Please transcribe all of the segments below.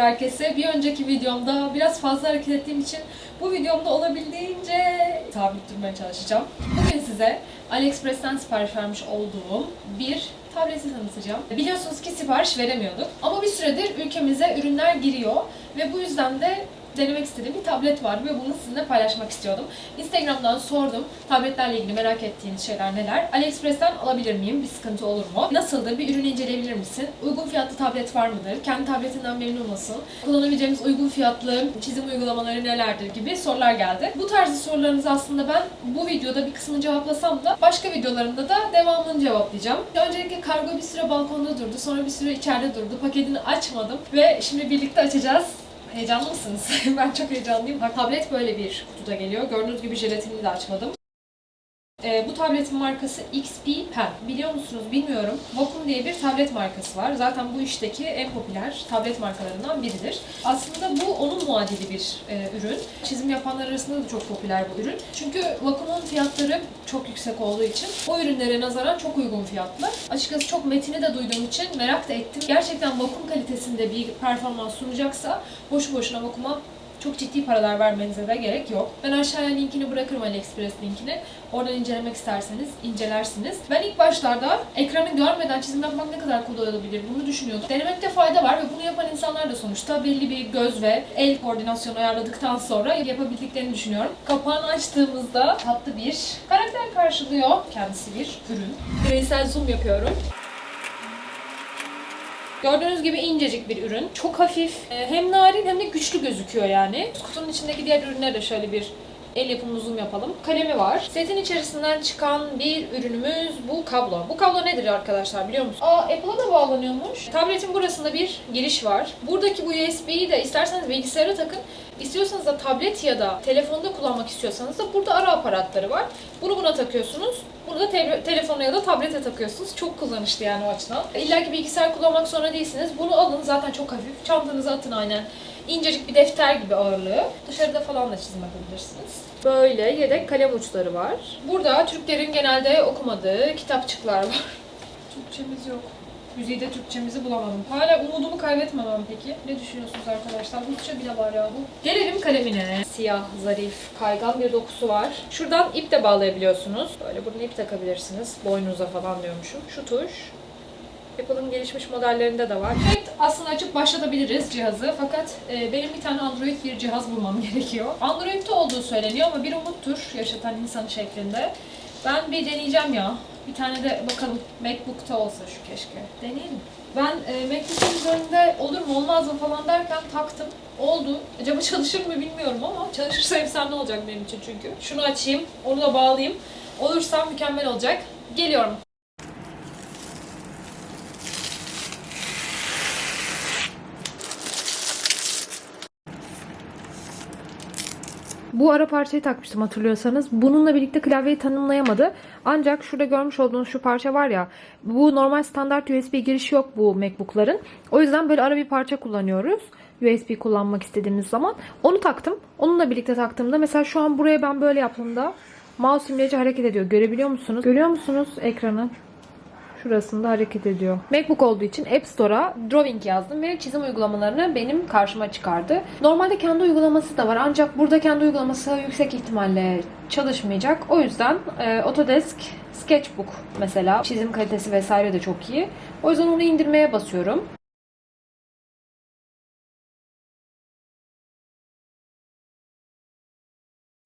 Merhabalar herkese. Bir önceki videomda biraz fazla hareket ettiğim için bu videomda olabildiğince sabit durmaya çalışacağım. Bugün size AliExpress'ten sipariş vermiş olduğum bir tableti tanıtacağım. Biliyorsunuz ki sipariş veremiyorduk. Ama bir süredir ülkemize ürünler giriyor ve bu yüzden de denemek istediğim bir tablet vardı ve bunu sizinle paylaşmak istiyordum. Instagram'dan sordum tabletlerle ilgili merak ettiğiniz şeyler neler? AliExpress'ten alabilir miyim? Bir sıkıntı olur mu? Nasıldır? Bir ürünü inceleyebilir misin? Uygun fiyatlı tablet var mıdır? Kendi tabletinden memnun musun? Kullanabileceğimiz uygun fiyatlı çizim uygulamaları nelerdir gibi sorular geldi. Bu tarzı sorularınızı aslında ben bu videoda bir kısmını cevaplasam da başka videolarımda da devamını cevaplayacağım. Öncelikle kargo bir süre balkonda durdu, sonra bir süre içeride durdu. Paketini açmadım ve şimdi birlikte açacağız. Heyecanlı mısınız? ben çok heyecanlıyım. Tablet böyle bir kutuda geliyor. Gördüğünüz gibi jelatinini de açmadım. Ee, bu tabletin markası XP Pen. Biliyor musunuz bilmiyorum. Wacom diye bir tablet markası var. Zaten bu işteki en popüler tablet markalarından biridir. Aslında bu onun muadili bir e, ürün. Çizim yapanlar arasında da çok popüler bu ürün. Çünkü Wacom'un fiyatları çok yüksek olduğu için o ürünlere nazaran çok uygun fiyatlı. Açıkçası çok metini de duyduğum için merak da ettim. Gerçekten Wacom kalitesinde bir performans sunacaksa boşu boşuna Wacom'a çok ciddi paralar vermenize de gerek yok. Ben aşağıya linkini bırakırım AliExpress linkini. Oradan incelemek isterseniz incelersiniz. Ben ilk başlarda ekranı görmeden çizim yapmak ne kadar kolay olabilir bunu düşünüyordum. Denemekte fayda var ve bunu yapan insanlar da sonuçta belli bir göz ve el koordinasyonu ayarladıktan sonra yapabildiklerini düşünüyorum. Kapağını açtığımızda tatlı bir karakter karşılıyor. Kendisi bir ürün. Bireysel zoom yapıyorum. Gördüğünüz gibi incecik bir ürün. Çok hafif. e, Hem narin hem de güçlü gözüküyor yani. Kutunun içindeki diğer ürünlere de şöyle bir el yapımı zoom yapalım. Kalemi var. Setin içerisinden çıkan bir ürünümüz bu kablo. Bu kablo nedir arkadaşlar biliyor musunuz? Aa Apple'a da bağlanıyormuş. Tabletin burasında bir giriş var. Buradaki bu USB'yi de isterseniz bilgisayara takın. İstiyorsanız da tablet ya da telefonda kullanmak istiyorsanız da burada ara aparatları var. Bunu buna takıyorsunuz. Burada te- telefona ya da tablete takıyorsunuz. Çok kullanışlı yani o açıdan. İlla ki bilgisayar kullanmak zorunda değilsiniz. Bunu alın zaten çok hafif. Çantanıza atın aynen. İncecik bir defter gibi ağırlığı. Dışarıda falan da çizim yapabilirsiniz. Böyle yedek kalem uçları var. Burada Türklerin genelde okumadığı kitapçıklar var. Türkçemiz yok. Yüzeyde Türkçemizi bulamadım. Hala umudumu kaybetmemem peki. Ne düşünüyorsunuz arkadaşlar? Rusça bile var ya bu. Gelelim kalemine. Siyah, zarif, kaygan bir dokusu var. Şuradan ip de bağlayabiliyorsunuz. Böyle buradan ip takabilirsiniz. Boynunuza falan diyormuşum. Şu tuş. Apple'ın gelişmiş modellerinde de var. Evet aslında açıp başlatabiliriz cihazı fakat e, benim bir tane Android bir cihaz bulmam gerekiyor. Android'de olduğu söyleniyor ama bir umuttur yaşatan insan şeklinde. Ben bir deneyeceğim ya. Bir tane de bakalım MacBook'ta olsa şu keşke. Deneyelim. Ben e, MacBook'un üzerinde olur mu olmaz mı falan derken taktım. Oldu. Acaba çalışır mı bilmiyorum ama çalışırsa efsane olacak benim için çünkü. Şunu açayım, onu da bağlayayım. Olursa mükemmel olacak. Geliyorum. Bu ara parçayı takmıştım hatırlıyorsanız. Bununla birlikte klavyeyi tanımlayamadı. Ancak şurada görmüş olduğunuz şu parça var ya. Bu normal standart USB girişi yok bu MacBook'ların. O yüzden böyle ara bir parça kullanıyoruz. USB kullanmak istediğimiz zaman. Onu taktım. Onunla birlikte taktığımda mesela şu an buraya ben böyle yaptığımda mouse imleci hareket ediyor. Görebiliyor musunuz? Görüyor musunuz ekranı? Şurasında hareket ediyor. MacBook olduğu için App Store'a Drawing yazdım ve çizim uygulamalarını benim karşıma çıkardı. Normalde kendi uygulaması da var ancak burada kendi uygulaması yüksek ihtimalle çalışmayacak. O yüzden e, Autodesk Sketchbook mesela çizim kalitesi vesaire de çok iyi. O yüzden onu indirmeye basıyorum.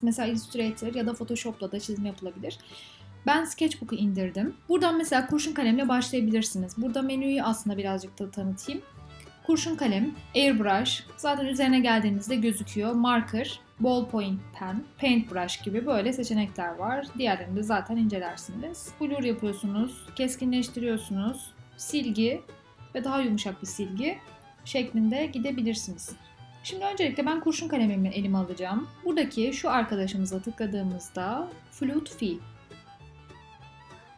Mesela Illustrator ya da Photoshop'la da çizim yapılabilir. Ben Sketchbook'u indirdim. Buradan mesela kurşun kalemle başlayabilirsiniz. Burada menüyü aslında birazcık da tanıtayım. Kurşun kalem, airbrush, zaten üzerine geldiğinizde gözüküyor. Marker, ballpoint pen, paintbrush gibi böyle seçenekler var. Diğerlerini de zaten incelersiniz. Blur yapıyorsunuz, keskinleştiriyorsunuz, silgi ve daha yumuşak bir silgi şeklinde gidebilirsiniz. Şimdi öncelikle ben kurşun kalemimi elime alacağım. Buradaki şu arkadaşımıza tıkladığımızda Flute Fee.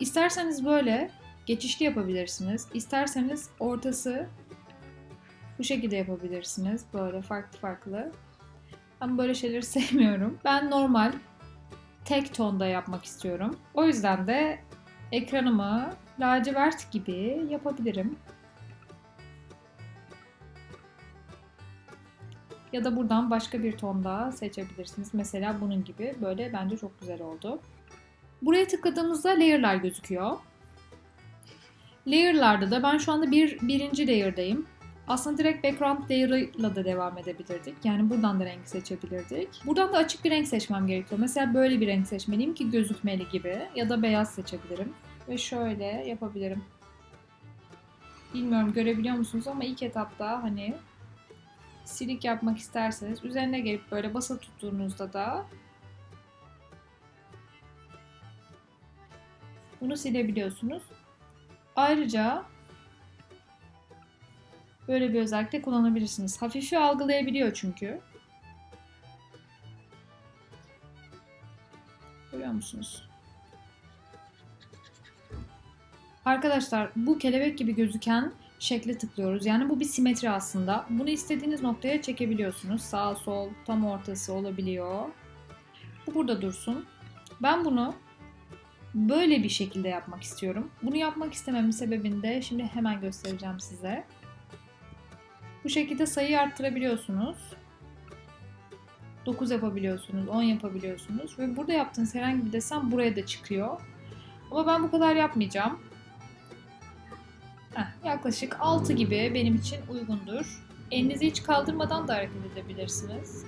İsterseniz böyle geçişli yapabilirsiniz. İsterseniz ortası bu şekilde yapabilirsiniz. Böyle farklı farklı. Ben böyle şeyleri sevmiyorum. Ben normal tek tonda yapmak istiyorum. O yüzden de ekranımı lacivert gibi yapabilirim. Ya da buradan başka bir ton daha seçebilirsiniz. Mesela bunun gibi. Böyle bence çok güzel oldu. Buraya tıkladığımızda layer'lar gözüküyor. Layer'larda da ben şu anda bir, birinci layer'dayım. Aslında direkt background layer'la da devam edebilirdik. Yani buradan da renk seçebilirdik. Buradan da açık bir renk seçmem gerekiyor. Mesela böyle bir renk seçmeliyim ki gözükmeli gibi. Ya da beyaz seçebilirim. Ve şöyle yapabilirim. Bilmiyorum görebiliyor musunuz ama ilk etapta hani silik yapmak isterseniz üzerine gelip böyle basa tuttuğunuzda da bunu silebiliyorsunuz. Ayrıca böyle bir özellik de kullanabilirsiniz. Hafifi algılayabiliyor çünkü. Görüyor musunuz? Arkadaşlar bu kelebek gibi gözüken şekle tıklıyoruz. Yani bu bir simetri aslında. Bunu istediğiniz noktaya çekebiliyorsunuz. Sağ, sol, tam ortası olabiliyor. Bu burada dursun. Ben bunu böyle bir şekilde yapmak istiyorum. Bunu yapmak istememin sebebini de şimdi hemen göstereceğim size. Bu şekilde sayıyı arttırabiliyorsunuz. 9 yapabiliyorsunuz, 10 yapabiliyorsunuz ve burada yaptığınız herhangi bir desen buraya da çıkıyor. Ama ben bu kadar yapmayacağım. Heh, yaklaşık 6 gibi benim için uygundur. Elinizi hiç kaldırmadan da hareket edebilirsiniz.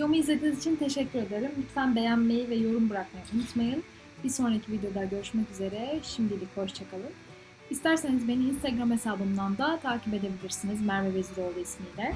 Videomu izlediğiniz için teşekkür ederim. Lütfen beğenmeyi ve yorum bırakmayı unutmayın. Bir sonraki videoda görüşmek üzere. Şimdilik hoşçakalın. İsterseniz beni Instagram hesabımdan da takip edebilirsiniz. Merve Veziroğlu ismiyle.